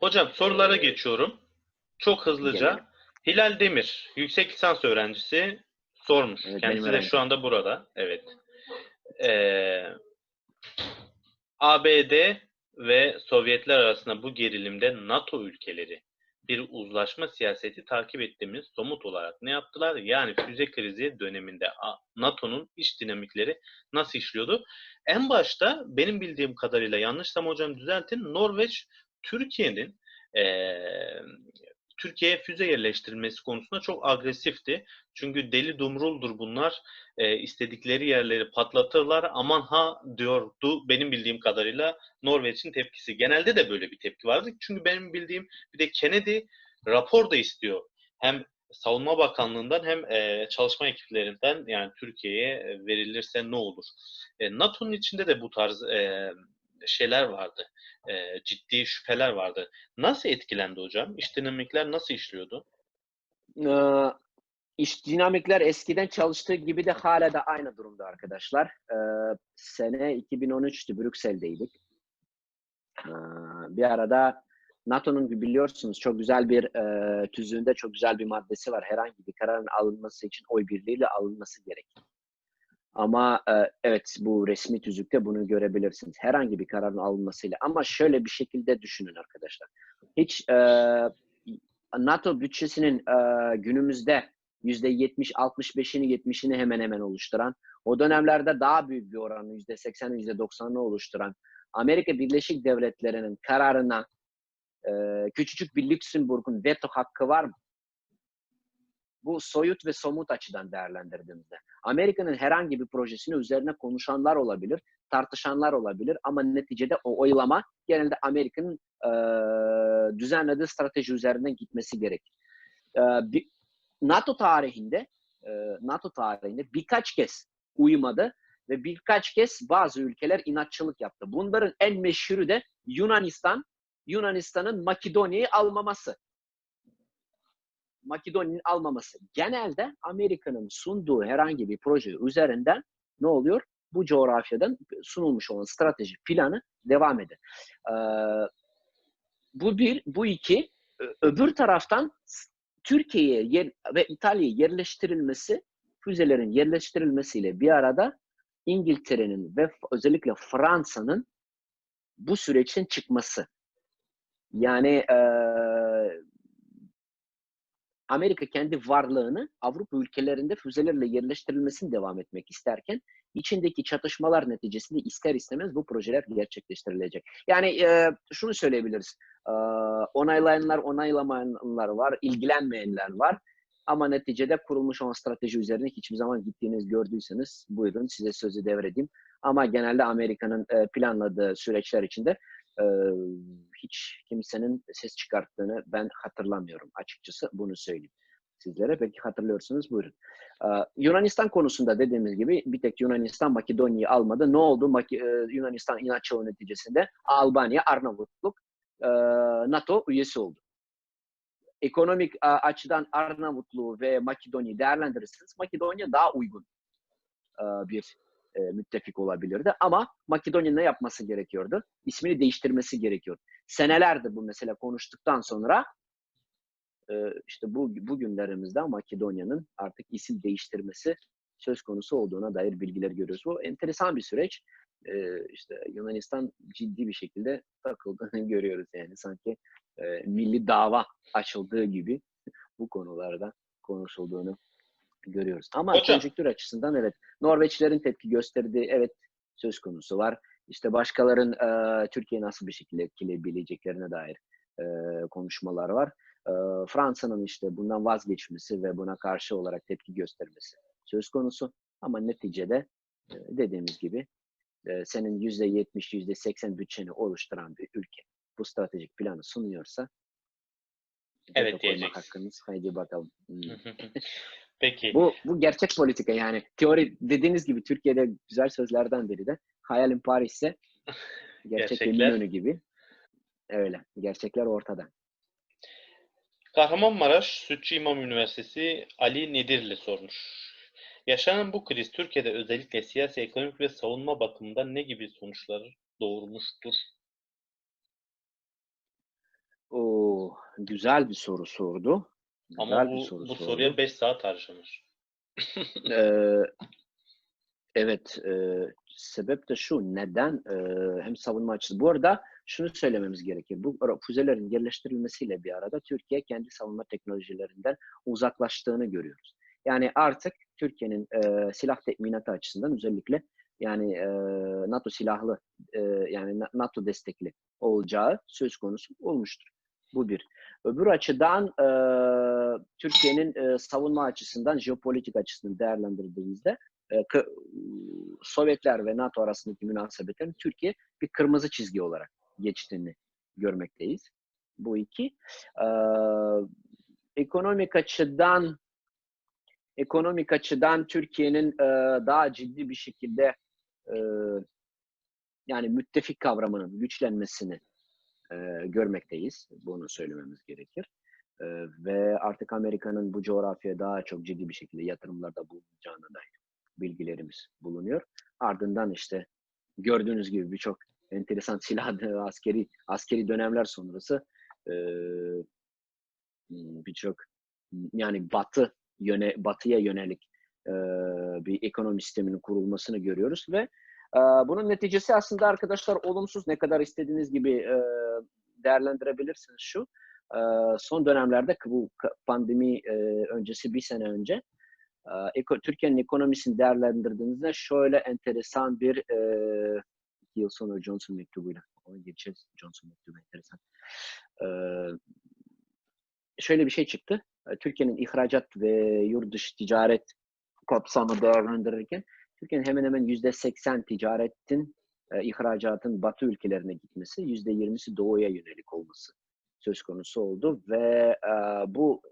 Hocam sorulara geçiyorum. Çok hızlıca. Gelelim. Hilal Demir, yüksek lisans öğrencisi sormuş. Evet, Kendisi de şu anda burada. Evet. Ee, ABD ve Sovyetler arasında bu gerilimde NATO ülkeleri bir uzlaşma siyaseti takip ettiğimiz somut olarak ne yaptılar? Yani füze krizi döneminde NATO'nun iç dinamikleri nasıl işliyordu? En başta benim bildiğim kadarıyla yanlışsam hocam düzeltin. Norveç Türkiye'nin eee Türkiye'ye füze yerleştirilmesi konusunda çok agresifti. Çünkü deli dumruldur bunlar. Eee, istedikleri yerleri patlatırlar. Aman ha diyordu benim bildiğim kadarıyla Norveç'in tepkisi. Genelde de böyle bir tepki vardı. Çünkü benim bildiğim bir de Kennedy rapor da istiyor. Hem Savunma Bakanlığı'ndan hem eee, çalışma ekiplerinden yani Türkiye'ye verilirse ne olur? E, NATO'nun içinde de bu tarz e, şeyler vardı. E, ciddi şüpheler vardı. Nasıl etkilendi hocam? İş dinamikler nasıl işliyordu? Ee, iş dinamikler eskiden çalıştığı gibi de hala da aynı durumda arkadaşlar. Ee, sene 2013'tü Brüksel'deydik. Ee, bir arada NATO'nun biliyorsunuz çok güzel bir e, tüzüğünde çok güzel bir maddesi var. Herhangi bir kararın alınması için oy birliğiyle alınması gerekir. Ama e, evet bu resmi tüzükte bunu görebilirsiniz. Herhangi bir kararın alınmasıyla. Ama şöyle bir şekilde düşünün arkadaşlar. Hiç e, NATO bütçesinin e, günümüzde %70-65'ini 70'ini hemen hemen oluşturan, o dönemlerde daha büyük bir oranı %80'i %90'ını oluşturan Amerika Birleşik Devletleri'nin kararına e, küçücük bir Lüksemburg'un veto hakkı var mı? Bu soyut ve somut açıdan değerlendirdiğimizde. Amerika'nın herhangi bir projesini üzerine konuşanlar olabilir, tartışanlar olabilir ama neticede o oylama genelde Amerika'nın e, düzenlediği strateji üzerinden gitmesi gerekir. E, bir, NATO tarihinde e, NATO tarihinde birkaç kez uymadı ve birkaç kez bazı ülkeler inatçılık yaptı. Bunların en meşhuru da Yunanistan, Yunanistan'ın Makedonya'yı almaması. Makedonya'nın almaması. Genelde Amerika'nın sunduğu herhangi bir proje üzerinden ne oluyor? Bu coğrafyadan sunulmuş olan strateji planı devam eder. Ee, bu bir, bu iki. Öbür taraftan Türkiye'ye yer, ve İtalya'ya yerleştirilmesi, füzelerin yerleştirilmesiyle bir arada İngiltere'nin ve özellikle Fransa'nın bu süreçten çıkması. Yani eee Amerika kendi varlığını Avrupa ülkelerinde füzelerle yerleştirilmesini devam etmek isterken içindeki çatışmalar neticesinde ister istemez bu projeler gerçekleştirilecek. Yani e, şunu söyleyebiliriz. E, onaylayanlar, onaylamayanlar var, ilgilenmeyenler var. Ama neticede kurulmuş olan strateji üzerine hiçbir zaman gittiğiniz gördüyseniz buyurun size sözü devredeyim. Ama genelde Amerika'nın e, planladığı süreçler içinde e, hiç kimsenin ses çıkarttığını ben hatırlamıyorum açıkçası bunu söyleyeyim sizlere. Belki hatırlıyorsunuz buyurun. Ee, Yunanistan konusunda dediğimiz gibi bir tek Yunanistan Makedonya'yı almadı. Ne oldu? Mak- e, Yunanistan inatçılığı neticesinde Albanya, Arnavutluk e, NATO üyesi oldu. Ekonomik a, açıdan Arnavutluğu ve Makedonya'yı değerlendirirseniz Makedonya daha uygun e, bir e, müttefik olabilirdi. Ama Makedonya ne yapması gerekiyordu? İsmini değiştirmesi gerekiyordu. Senelerdir bu mesele konuştuktan sonra e, işte bu bugünlerimizde Makedonya'nın artık isim değiştirmesi söz konusu olduğuna dair bilgiler görüyoruz. Bu enteresan bir süreç. E, işte Yunanistan ciddi bir şekilde takıldığını görüyoruz yani sanki e, milli dava açıldığı gibi bu konularda konuşulduğunu görüyoruz. Ama Hocam. konjektür açısından evet Norveçlerin tepki gösterdiği evet söz konusu var. İşte başkaların e, Türkiye nasıl bir şekilde etkileyebileceklerine dair e, konuşmalar var. E, Fransa'nın işte bundan vazgeçmesi ve buna karşı olarak tepki göstermesi söz konusu. Ama neticede e, dediğimiz gibi e, senin %70, %80 bütçeni oluşturan bir ülke bu stratejik planı sunuyorsa Evet diyeceksin. hakkınız. Haydi bakalım. Peki. Bu, bu gerçek politika yani. Teori dediğiniz gibi Türkiye'de güzel sözlerden biri de hayalim Paris ise gerçek. Eminönü gibi. Öyle. Gerçekler ortada. Kahramanmaraş Sütçü İmam Üniversitesi Ali Nedirli sormuş. Yaşanan bu kriz Türkiye'de özellikle siyasi, ekonomik ve savunma bakımından ne gibi sonuçlar doğurmuştur? O güzel bir soru sordu. Ama Güzel bir bu, soru bu sordu. soruya 5 saat harcanır. Ee, evet, e, sebep de şu, neden e, hem savunma açısı. Bu arada şunu söylememiz gerekir. Bu füzelerin yerleştirilmesiyle bir arada Türkiye kendi savunma teknolojilerinden uzaklaştığını görüyoruz. Yani artık Türkiye'nin e, silah teminatı açısından özellikle yani e, NATO silahlı e, yani Na- NATO destekli olacağı söz konusu olmuştur. Bu bir. Öbür açıdan e, Türkiye'nin e, savunma açısından, jeopolitik açısından değerlendirdiğimizde e, kı- Sovyetler ve NATO arasındaki münasebetlerin Türkiye bir kırmızı çizgi olarak geçtiğini görmekteyiz. Bu iki. E, ekonomik açıdan ekonomik açıdan Türkiye'nin e, daha ciddi bir şekilde e, yani müttefik kavramının güçlenmesini e, görmekteyiz. Bunu söylememiz gerekir. Ve artık Amerika'nın bu coğrafyaya daha çok ciddi bir şekilde yatırımlarda bulunacağına dair bilgilerimiz bulunuyor. Ardından işte gördüğünüz gibi birçok enteresan silah askeri askeri dönemler sonrası e, birçok yani batı yöne batıya yönelik bir ekonomi sisteminin kurulmasını görüyoruz ve bunun neticesi aslında arkadaşlar olumsuz ne kadar istediğiniz gibi değerlendirebilirsiniz şu. Son dönemlerde bu pandemi öncesi bir sene önce Türkiye'nin ekonomisini değerlendirdiğinizde şöyle enteresan bir iki yıl sonra Johnson mektubuyla ona geçeceğiz. Johnson mektubu enteresan. Şöyle bir şey çıktı. Türkiye'nin ihracat ve yurt dışı ticaret kapsamı değerlendirirken Türkiye'nin hemen hemen yüzde seksen ticaretin, ihracatın batı ülkelerine gitmesi, yüzde yirmisi doğuya yönelik olması söz konusu oldu ve e, bu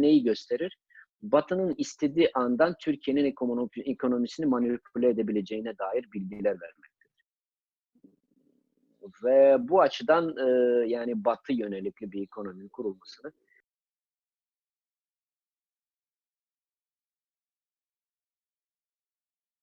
neyi gösterir? Batı'nın istediği andan Türkiye'nin ekonomi, ekonomisini manipüle edebileceğine dair bilgiler vermektedir. Ve bu açıdan e, yani Batı yönelikli bir ekonominin kurulmasını